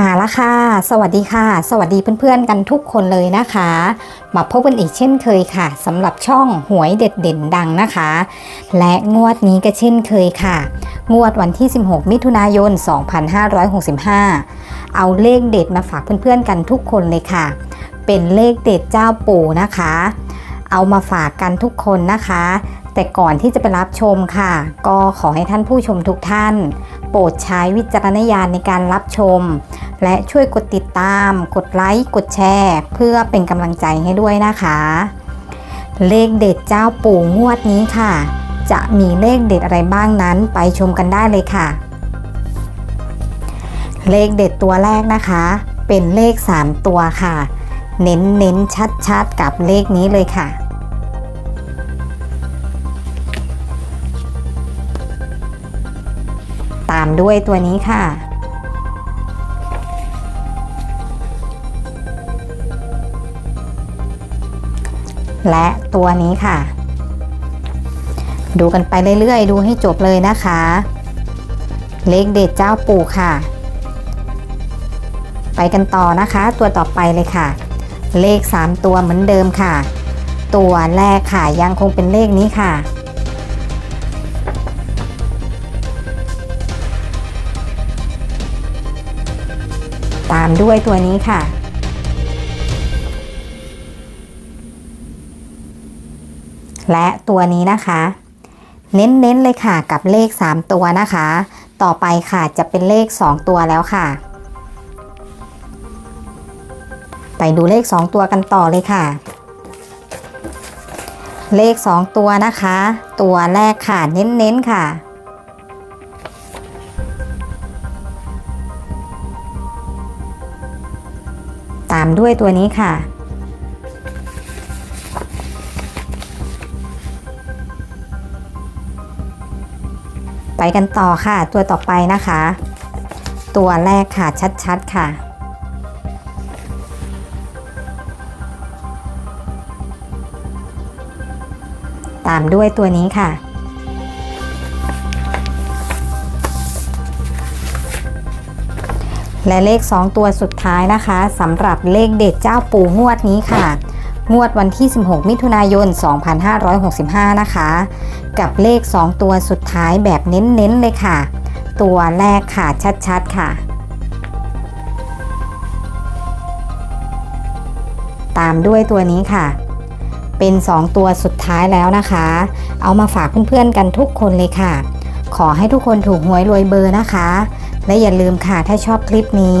มาแล้วค่ะ สวัสดีค่ะ สวัสดีเพื่อนๆกันทุกคนเลยนะคะ มาพบกันอีกเช่นเคยค่ะสำหรับช่องหวยเด็ดเด่นดังนะคะ และงวดนี้ก็เช่นเคยค่ะ งวดวันที่ 16 มิถุนายน 2565 เอาเลขเด็ดมาฝากเพื่อนๆกันทุกคนเลยค่ะ เป็นเลขเด็ดเจ้าปู่นะคะ เอามาฝากกันทุกคนนะคะแต่ก่อนที่จะไปรับชมค่ะ ก็ขอให้ท่านผู้ชมทุกท่าน โปรดใช้วิจารณญาณในการรับชม และช่วยกดติดตาม กดไลค์ กดแชร์ เพื่อเป็นกำลังใจให้ด้วยนะคะ เลขเด็ดเจ้าปู่งวดนี้ค่ะ จะมีเลขเด็ดอะไรบ้างนั้นไปชมกันได้เลยค่ะ เลขเด็ดตัวแรกนะคะ เป็นเลข 3 ตัวค่ะ เน้นเน้นชัดชัดๆกับเลขนี้เลยค่ะตามด้วยตัวนี้ค่ะ และตัวนี้ค่ะ ดูกันไปเรื่อยๆ ดูให้จบเลยนะคะ เลขเด็ดเจ้าปู่ค่ะ ไปกันต่อนะคะ ตัวต่อไปเลยค่ะ เลข 3 ตัวเหมือนเดิมค่ะ ตัวแรกค่ะยังคงเป็นเลขนี้ค่ะตามด้วยตัวนี้ค่ะ และตัวนี้นะคะ เน้นๆเลยค่ะกับเลข 3 ตัวนะคะ ต่อไปค่ะจะเป็นเลข 2 ตัวแล้วค่ะ ไปดูเลข 2 ตัวกันต่อเลยค่ะ เลข 2 ตัวนะคะ ตัวแรกค่ะเน้นๆค่ะตามด้วยตัวนี้ค่ะ กันต่อค่ะ ตัวต่อไปนะคะ ตัวแรกค่ะชัดๆค่ะ ตามด้วยตัวนี้ค่ะและเลข 2 ตัวสุดท้ายนะคะสำหรับเลขเด็ดเจ้าปู่งวดนี้ค่ะ งวดวันที่ 16 มิถุนายน 2565 นะคะ กับเลข 2 ตัวสุดท้ายแบบเน้นๆเลยค่ะ ตัวแรกค่ะชัดๆค่ะ ตามด้วยตัวนี้ค่ะ เป็น 2 ตัวสุดท้ายแล้วนะคะ เอามาฝากเพื่อนๆกันทุกคนเลยค่ะ ขอให้ทุกคนถูกหวยรวยเบอร์นะคะ และอย่าลืมค่ะถ้าชอบคลิปนี้